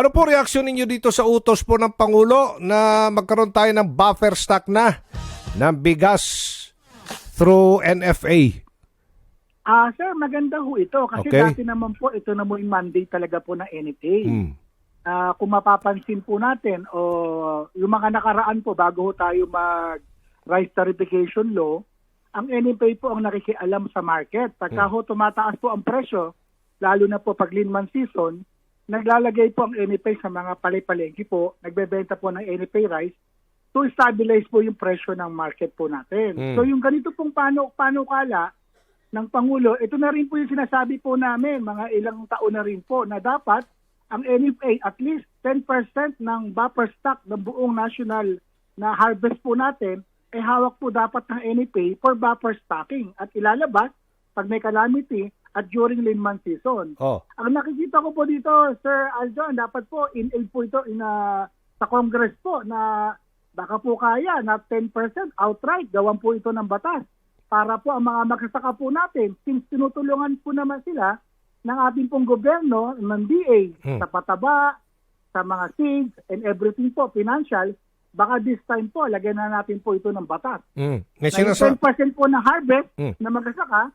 Ano po reaksyon ninyo dito sa utos po ng Pangulo na magkaroon tayo ng buffer stock na ng bigas through NFA? Ah, sir, maganda ho ito kasi Okay. dati naman po ito na mo yung mandate talaga po ng NFA. Hmm. Ah, kung mapapansin po natin o yung mga nakaraan po bago ho tayo mag rice tarification law, ang NFA po ang nakikialam sa market. Pagka ho tumataas po ang presyo, lalo na po pag linman season, naglalagay po ang NFA sa mga palay-palengke po, nagbebenta po ng NFA rice to stabilize po yung presyo ng market po natin. Mm. So yung ganito pong pano, panukala ng Pangulo, ito na rin po yung sinasabi po namin, mga ilang taon na rin po, na dapat ang NFA at least 10% ng buffer stock ng buong national na harvest po natin, eh hawak po dapat ng NFA for buffer stocking at ilalabas pag may calamity at during lean month season. Oh. Ang nakikita ko po dito, Sir Aljon, dapat po in aid po ito in, ah, sa Congress po na baka po kaya na 10% outright, gawan po ito ng batas para po ang mga magsasaka po natin, since tinutulungan po naman sila ng ating pong gobyerno, ng DA, Hmm. sa pataba, sa mga seeds, and everything po, financial, baka this time po, lagyan na natin po ito ng batas. Hmm. May sinasa- 10% po na harvest Hmm. na magsasaka,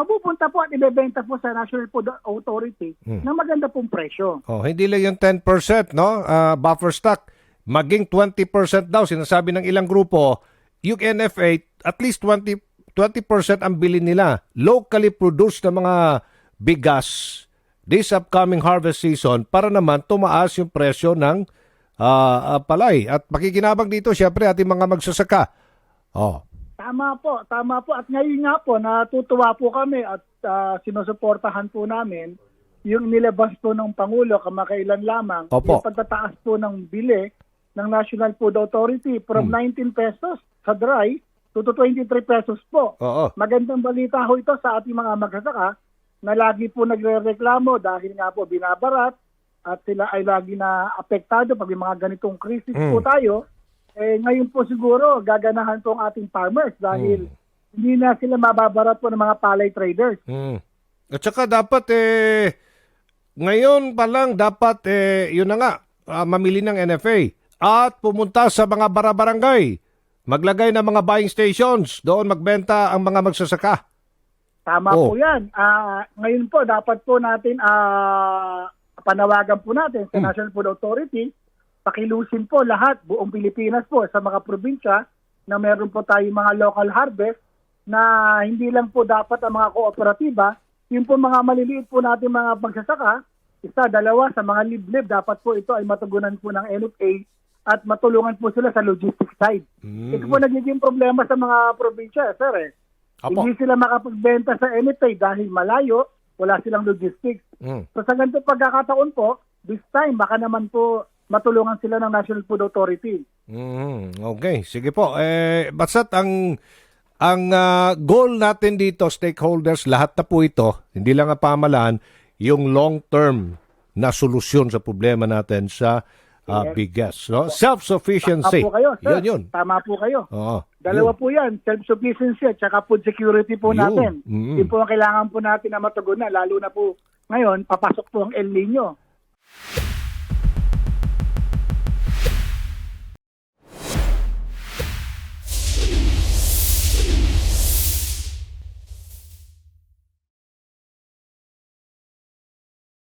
ang pupunta po at ibebenta po sa National Food Authority Hmm. ng maganda pong presyo. Oh, hindi lang yung 10%, no? Ah, buffer stock. Maging 20% daw sinasabi ng ilang grupo, yung NFA at least 20 20% ang bilhin nila locally produced na mga bigas this upcoming harvest season para naman tumaas yung presyo ng ah, palay. At makikinabang dito syempre ating mga magsasaka. Oh. Tama po, tama po. At ngayon nga po, natutuwa po kami at ah, sinusuportahan po namin yung nilabas po ng Pangulo kamakailan lamang, Opo. yung pagtataas po ng bili ng National Food Authority from Hmm. 19 pesos sa dry to, to 23 pesos po. Oo. Magandang balita ho ito sa ating mga magsasaka na lagi po nagre-reklamo dahil nga po binabarat at sila ay lagi na apektado pag may mga ganitong krisis Mm. po tayo. Eh, ngayon po siguro gaganahan po ang ating farmers dahil hindi na sila mababarat po ng mga palay traders. Hmm. At saka dapat eh ngayon pa lang dapat eh yun na nga ah, mamili ng NFA at pumunta sa mga barabarangay. Maglagay ng mga buying stations, doon magbenta ang mga magsasaka. Tama Oh. po yan. Ah, ngayon po, dapat po natin ah, panawagan po natin sa Mm. National Food Authority, pakilusin po lahat, buong Pilipinas po, sa mga probinsya na meron po tayong mga local harvest na hindi lang po dapat ang mga kooperatiba, yung po mga maliliit po natin mga magsasaka, isa, dalawa, sa mga liblib, dapat po ito ay matugunan po ng NFA at matulungan po sila sa logistics side. Mm. Ito po nagiging problema sa mga probinsya, sir eh. Apo. Hindi sila makapagbenta sa NFA dahil malayo, wala silang logistics. Mm. So sa ganito pagkakataon po, this time baka naman po matulungan sila ng National Food Authority. Mm, okay, sige po. Eh basta't ang ang ah, goal natin dito stakeholders lahat na po ito, hindi lang ang pamalaan, yung long-term na solusyon sa problema natin sa ah, Yes. bigas, no? Self-sufficiency. Tama po kayo, sir. Yun, yun. Tama po kayo. Oo. Dalawa yun. po yan, self-sufficiency at saka food security po Yun. natin. Mm. Yun po ang kailangan po natin na matugunan, lalo na po ngayon, papasok po ang El Nino.